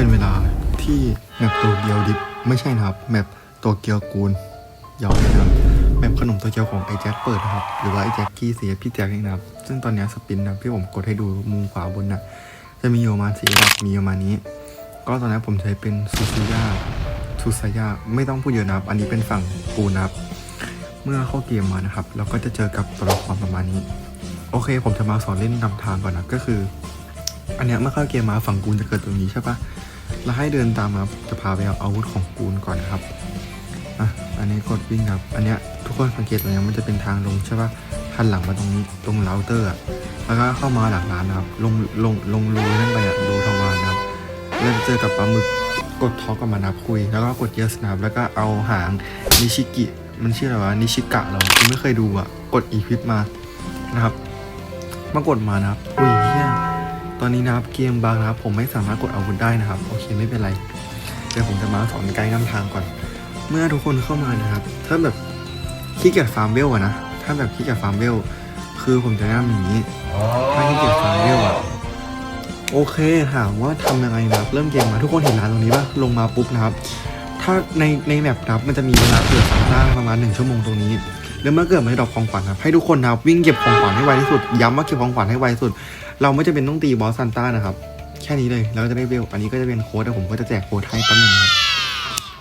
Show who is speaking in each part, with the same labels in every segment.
Speaker 1: เป็นเวลาที่แมปโตเกียวดิบไม่ใช่นะครับแมปโตเกียวกูลยอมนะครับแมปขนมโตเกียวของไอแจ็คเปิดนะครับ หรือว่าไอแจ็คกี้เสียพี่แจ็คเองนะครับ ซึ่งตอนนี้สปินนะที่ผมกดให้ดูมุมขวาบนนะจะมีอยู่ประมาสีระดับมีประมานี้ ก็ตอนนี้ผมใช้เป็นซูซูย่าซูซายาไม่ต้องพูดเยอะนะครับ อันนี้เป็นฝั่งกูนะครับ เมื่อเข้าเกมมานะครับ เราก็จะเจอกับตัวละครประมาณนี้ โอเค ผมจะมาสอนเล่นนำทางก่อนนะก็คือ อันเนี้ยเมื่อเข้าเกมมาฝั่งกูจะเกิดตรงนี้ใช่ปะ แล้วให้เดินตามมาจะพาไปเอาอาวุธของกูลก่อนนะครับอะอันนี้กดวิ่งครับ อันเนี้ยทุกคนสังเกตตรงเนี้ยมันจะเป็นทางลงใช่ปะหันหลังมาตรงนี้ตรงเราเตอร์อะแล้วก็เข้ามาหลังร้านนะครับ ลงลงลงรูนั่นไปอะรูทวารนะครับแล้วจะเจอกับปลาหมึกกดท็อกกับมันนะครับคุย แล้วก็กดเยสนะครับแล้วก็เอาหางนิชิกิ มันชื่ออะไรวะนิชิกะเหราไม่เคยดูอะกดอีพิปมานะครับ มากดมานะครับ อุ้ยเฮีย อนนี้นะครับเกมบางนะครับผมไม่สามารถกดอาวุธได้นะครับ โอเคไม่เป็นไรเดี๋ยวผมจะมาสอนไกด์นำทางก่อน เมื่อทุกคนเข้ามานะครับ ถ้าแบบขี้เกียจฟาร์มเวลอะนะถ้าแบบขี้เกียจฟาร์มเวลคือผมจะแนะนำอย่างนี้ถ้าขี้เกียจฟาร์มเวลอะโอเคถามว่าทำยังไงนะครับ เริ่มเกมมาทุกคนเห็นร้านตรงนี้ปะลงมาปุ๊บนะครับ ถ้าในในแมปนะครับมันจะมีเวลาเกิดซันต้าประมาณหนึ่งชั่วโมงตรงนี้ แล้วเมื่อเกิดมันจะดรอปของขวัญครับให้ทุกคนนะครับวิ่งเก็บของขวัญให้ไวที่สุด ย้ำว่าเก็บของขวัญให้ไวที่สุด เราไม่จะเป็นต้องตีบอสซันต้านะครับ แค่นี้เลยแล้วจะได้เวลอันนี้ก็จะเป็นโค้ดแต่ผมก็จะแจกโค้ดให้แป๊บนึงครับ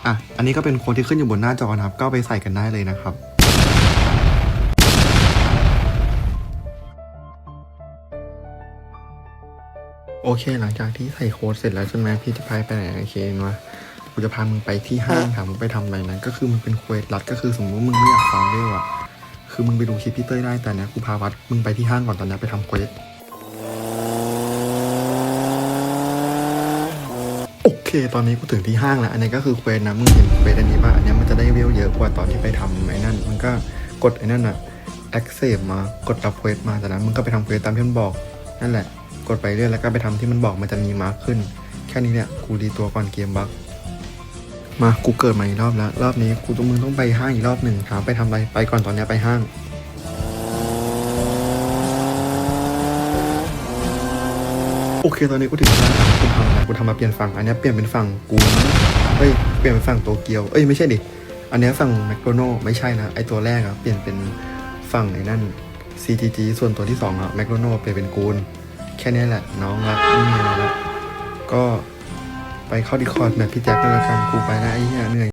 Speaker 1: อะอันนี้ก็เป็นโค้ดที่ขึ้นอยู่บนหน้าจอนะครับ ก็เอาไปใส่กันได้เลยนะครับโอเค หลังจากที่ใส่โค้ดเสร็จแล้วใช่ไหมพี่จะพาไปไหนโอเควะ กูจะพามึงไปที่ห้างถามมึงไปทำอะไรนั้น ก็คือมันเป็นเควสลัดก็คือสมมติว่ามึงไม่อยากฟาร์มเวลอะคือมึงไปดูคลิปพี่เต้ยได้แต่เนี้ยกูพาวัดมึงไปที่ห้างก่อนตอนเนี้ยไปทำเควสโอเค ตอนนี้กูถึงที่ห้างแล้ว อันนี้ก็คือเควสนะมึงเห็นเควสอันนี้ป่ะอันเนี้ยมันจะได้เวลเยอะกว่าตอนที่ไปทำไอ้นั่นมันก็กดไอ้นั่นอะ accept มากดรับเควสมาจากนั้นมึงก็ไปทำเควสตามที่มันบอก นั่นแหละ กดไปเรื่อยแล้วก็ไปทำที่มันบอกมันจะมีมาร์คขึ้น แค่นี้เนี่ยกูรีตัวก่อนเกมบัก มากูเกิดมาอีกรอบแล้ว รอบนี้กูต้องมึงต้องไปห้างอีกรอบหนึ่งถามไปทำอะไรไปก่อนตอนนี้ไปห้างโอเคตอนนี้กูถึงห้างแล้วกูทำอะไรกูทำมาเปลี่ยนฝั่งอันนี้เปลี่ยนเป็นฝั่งกูนเอ้ยเปลี่ยนเป็นฝั่งโตเกียวเอ้ยไม่ใช่ดิอันนี้ฝั่งแมคโดนัลไม่ใช่นะไอตัวแรกอะเปลี่ยนเป็นฝั่งไอ้นั่น CTG ส่วนตัวที่สองอะแมคโดนัลเปลี่ยนเป็นกูนแค่นี้แหละน้องรักไม่มีอะไรล้วก็ ไปเข้าดีคอร์ดแบบพี่แจ็คก็แล้วกันกูไปแล้วไอ้เหี้ยเหนื่อย